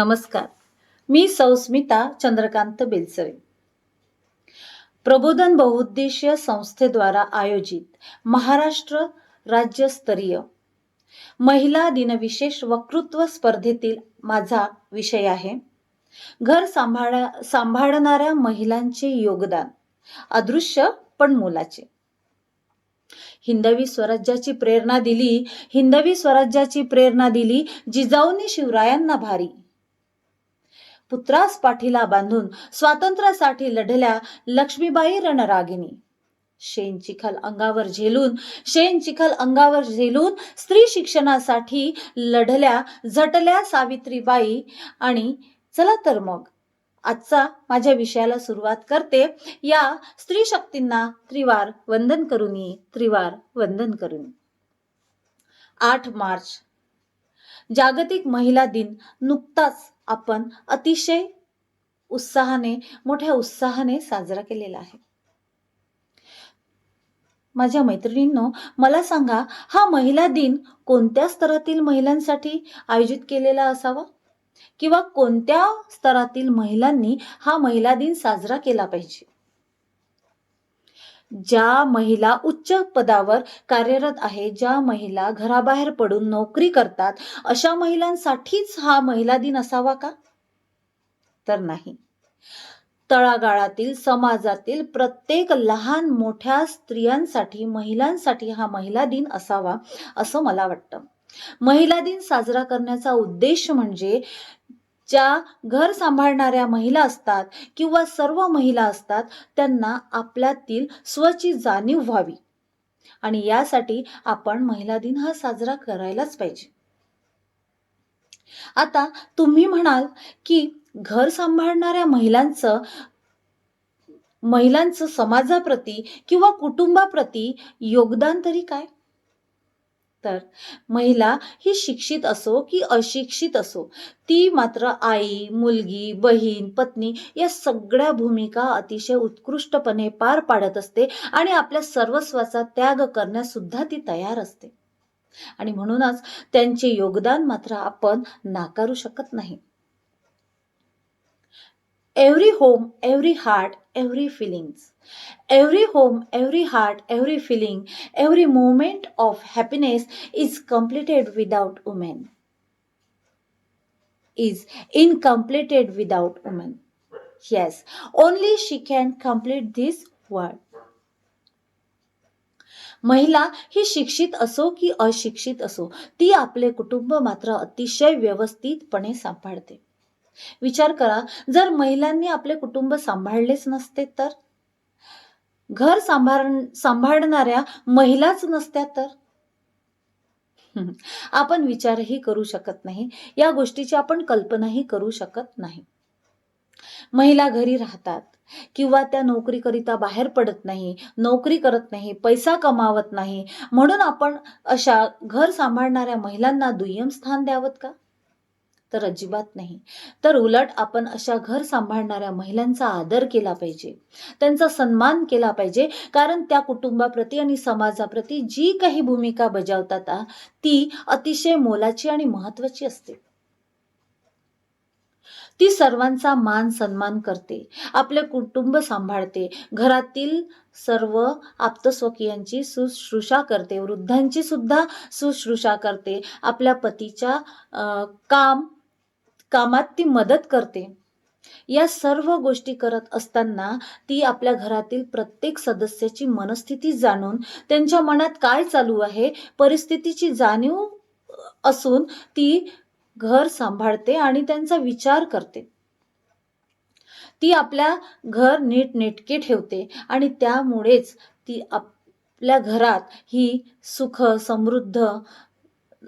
नमस्कार. मी सौस्मिता चंद्रकांत बेलसरे प्रबोधन बहुउद्देशीय संस्थेद्वारा आयोजित महाराष्ट्र राज्यस्तरीय महिला दिनविशेष वक्तृत्व स्पर्धेतील माझा विषय आहे. घर सांभाळा सांभाळणाऱ्या महिलांचे योगदान अदृश्य पण मोलाचे. हिंदवी स्वराज्याची प्रेरणा दिली हिंदवी स्वराज्याची प्रेरणा दिली जिजाऊंनी शिवरायांना भारी. पुत्रास पाठीला बांधून स्वातंत्र्यासाठी लढल्या लक्ष्मीबाई रणरागिनी शेण चिखल अंगावर झेलून शेण चिखल अंगावर झेलून स्त्री शिक्षणासाठी लढल्या झटल्या सावित्रीबाई आणि चला तर मग. आजचा माझ्या विषयाला सुरुवात करते. या स्त्री शक्तींना त्रिवार वंदन करून त्रिवार वंदन करून. आठ मार्च. जागतिक महिला दिन नुकताच आपण अतिशय उत्साहाने मोठ्या उत्साहाने साजरा केलेला आहे. माझ्या मैत्रिणींनो मला सांगा हा महिला दिन कोणत्या स्तरातील महिलांसाठी आयोजित केलेला असावा? किंवा कोणत्या स्तरातील महिलांनी हा महिला दिन साजरा केला पाहिजे? ज्या महिला उच्च पदावर कार्यरत आहे ज्या महिला घराबाहेर पडून नोकरी करतात अशा महिलांसाठीच हा महिला दिन असावा का? तर नाही. तळागाळातील समाजातील प्रत्येक लहान मोठ्या स्त्रियांसाठी महिलांसाठी हा महिला दिन असावा असं मला वाटतं. महिला दिन साजरा करण्याचा उद्देश म्हणजे ज्या घर सांभाळणाऱ्या महिला असतात किंवा सर्व महिला असतात त्यांना आपल्यातील स्वची जाणीव व्हावी. आणि यासाठी आपण महिला दिन हा साजरा करायलाच पाहिजे. आता तुम्ही म्हणाल की घर सांभाळणाऱ्या महिलांचं महिलांचं समाजाप्रती किंवा कुटुंबाप्रती योगदान तरी काय? तर महिला ही शिक्षित असो की अशिक्षित असो ती मात्र आई मुलगी बहीण पत्नी या सगळ्या भूमिका अतिशय उत्कृष्टपणे पार पाडत असते आणि आपल्या सर्वस्वाचा त्याग करण्यास सुद्धा ती तयार असते. आणि म्हणूनच त्यांचे योगदान मात्र आपण नाकारू शकत नाही. Every home every heart every feelings every home every heart every feeling every moment of happiness is completed without woman is incompleted without woman yes only she can complete this world महिला ही शिक्षित असो की अशिक्षित असो ती आपले कुटुंब मात्र अतिशय व्यवस्थितपणे सांभाळते विचार करा जर महिलांनी आपले कुटुंब सांभाळलेच नसते तर घर सांभाळ सांभाळणाऱ्या महिलाच नसत्या तर? आपण विचारही करू शकत नाही. या गोष्टीची आपण कल्पनाही करू शकत नाही. महिला घरी राहतात किंवा त्या नोकरीकरिता बाहेर पडत नाही नोकरी करत नाही पैसा कमावत नाही. म्हणून आपण अशा घर सांभाळणाऱ्या महिलांना दुय्यम स्थान द्यावत का? तर अजिबात नाही. तर उलट आपण अशा घर सांभाळणाऱ्या महिलांचा आदर केला पाहिजे. त्यांचा सन्मान केला पाहिजे. कारण त्या कुटुंबाप्रती आणि समाजाप्रती जी काही भूमिका बजावतात ती अतिशय मोलाची आणि महत्वाची असते. ती सर्वांचा मान सन्मान करते. आपले कुटुंब सांभाळते. घरातील सर्व आप्तस्वकीयांची शुश्रूषा करते. वृद्धांची सुद्धा शुश्रूषा करते. आपल्या पतीच्या अं, काम कामात ती मदत करते. या सर्व गोष्टी करत असताना ती आपल्या घरातील प्रत्येक सदस्याची मनस्थिती जाणून त्यांच्या मनात काय चालू आहे परिस्थितीची जाणीव असून ती घर सांभाळते आणि त्यांचा विचार करते. ती आपल्या घर नीटनेटके ठेवते आणि त्यामुळेच ती आपल्या घरात ही सुख समृद्ध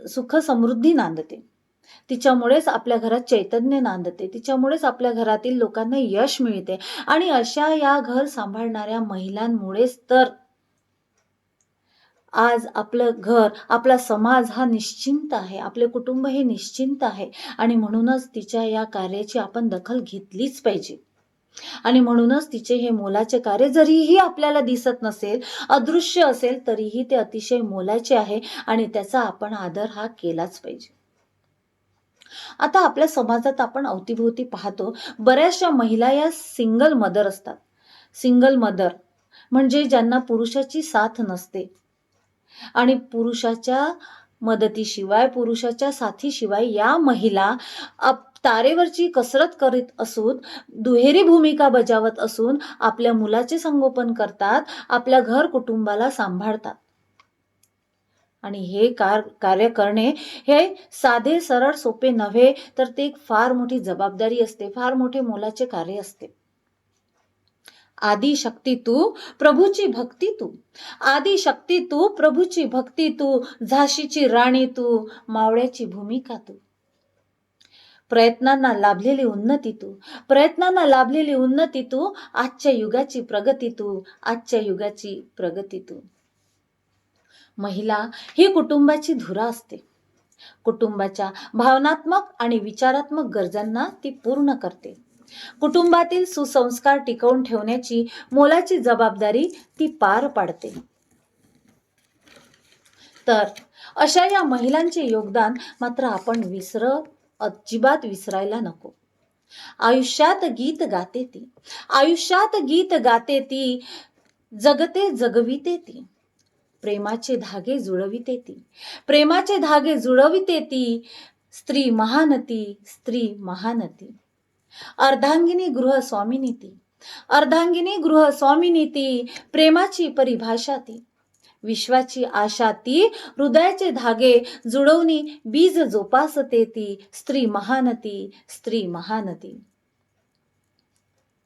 सुख समृद्धी नांदते. तिच्यामुळेच आपल्या घरात चैतन्य नांदते. तिच्यामुळेच आपल्या घरातील लोकांना यश मिळते. आणि अशा या घर सांभाळणाऱ्या महिलांमुळेच तर आज आपलं घर आपला समाज हा निश्चिंत आहे. आपले कुटुंब हे निश्चिंत आहे. आणि म्हणूनच तिच्या या कार्याची आपण दखल घेतलीच पाहिजे. आणि म्हणूनच तिचे हे मोलाचे कार्य जरीही आपल्याला दिसत नसेल अदृश्य असेल तरीही ते अतिशय मोलाचे आहे आणि त्याचा आपण आदर हा केलाच पाहिजे. आता आपल्या समाजात आपण अवतीभोवती पाहतो बऱ्याचशा महिला या सिंगल मदर असतात. सिंगल मदर म्हणजे ज्यांना पुरुषाची साथ नसते. आणि पुरुषाच्या मदतीशिवाय पुरुषाच्या साथीशिवाय या महिला आप तारेवरची कसरत करीत असून दुहेरी भूमिका बजावत असून आपल्या मुलाचे संगोपन करतात आपल्या घर कुटुंबाला सांभाळतात. आणि हे कार कार्य करणे हे साधे सरळ सोपे नव्हे तर ते एक फार मोठी जबाबदारी असते फार मोठे मोलाचे कार्य असते. आदी शक्ती तू प्रभूची भक्ती तू. आदी शक्ती तू प्रभूची भक्ती तू झाशीची राणी तू मावळ्याची भूमिका तू. प्रयत्नांना लाभलेली उन्नती तू. प्रयत्नांना लाभलेली उन्नती तू आजच्या युगाची प्रगती तू आजच्या युगाची प्रगती तू. महिला ही कुटुंबाची धुरा असते. कुटुंबाच्या भावनात्मक आणि विचारात्मक गरजांना ती पूर्ण करते. कुटुंबातील सुसंस्कार टिकवून ठेवण्याची मोलाची जबाबदारी ती पार पाडते. तर अशा या महिलांचे योगदान मात्र आपण विसर अजिबात विसरायला नको. आयुष्यात गीत गाते ती. आयुष्यात गीत गाते ती. जगते जगविते ती. प्रेमाचे धागे जुळविते ती. प्रेमाचे धागे जुळविते ती स्त्री महानती स्त्री महानती. अर्धांगिनी गृह स्वामिनी ती. अर्धांगिनी गृह स्वामिनी ती प्रेमाची परिभाषा ती. विश्वाची आशा ती हृदयाचे धागे जुळवणी बीज जोपासते ती स्त्री महानती स्त्री महानती.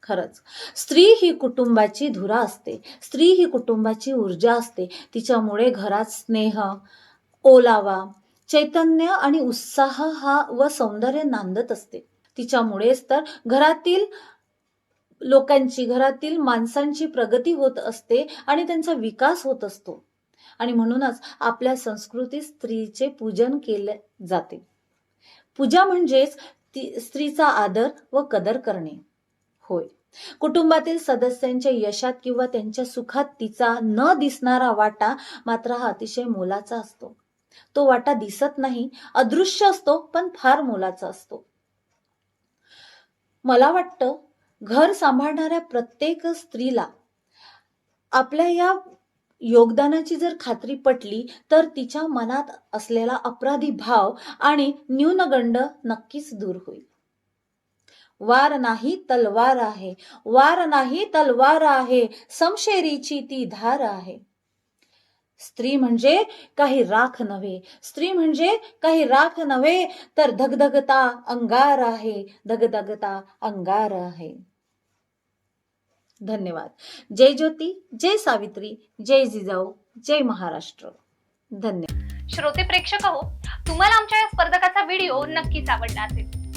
खरंच. स्त्री ही कुटुंबाची धुरा असते. स्त्री ही कुटुंबाची ऊर्जा असते. तिच्यामुळे घरात स्नेह ओलावा चैतन्य आणि उत्साह हा व सौंदर्य नांदत असते. तिच्यामुळेच तर घरातील लोकांची घरातील माणसांची प्रगती होत असते आणि त्यांचा विकास होत असतो. आणि म्हणूनच आपल्या संस्कृतीत स्त्रीचे पूजन केले जाते. पूजा म्हणजेच ती स्त्रीचा आदर व कदर करणे. होय. कुटुंबातील सदस्यांच्या यशात किंवा त्यांच्या सुखात तिचा न दिसणारा वाटा मात्र हा अतिशय मोलाचा असतो. तो वाटा दिसत नाही अदृश्य असतो पण फार मोलाचा असतो. मला वाटतं घर सांभाळणाऱ्या प्रत्येक स्त्रीला आपल्या या योगदानाची जर खात्री पटली तर तिच्या मनात असलेला अपराधी भाव आणि न्यूनगंड नक्कीच दूर होईल. वार नाही तलवार आहे. वार नाही तलवार आहे. समशेरीची ती धार आहे. स्त्री म्हणजे काही राख नव्हे. स्त्री म्हणजे काही राख नव्हे तर धगधगता अंगार आहे. धगधगता अंगार आहे. धन्यवाद. जय ज्योती जय सावित्री जय जिजाऊ जय महाराष्ट्र. धन्यवाद. श्रोते प्रेक्षक हो तुम्हाला आमच्या या स्पर्धकाचा व्हिडिओ नक्कीच आवडला असेल.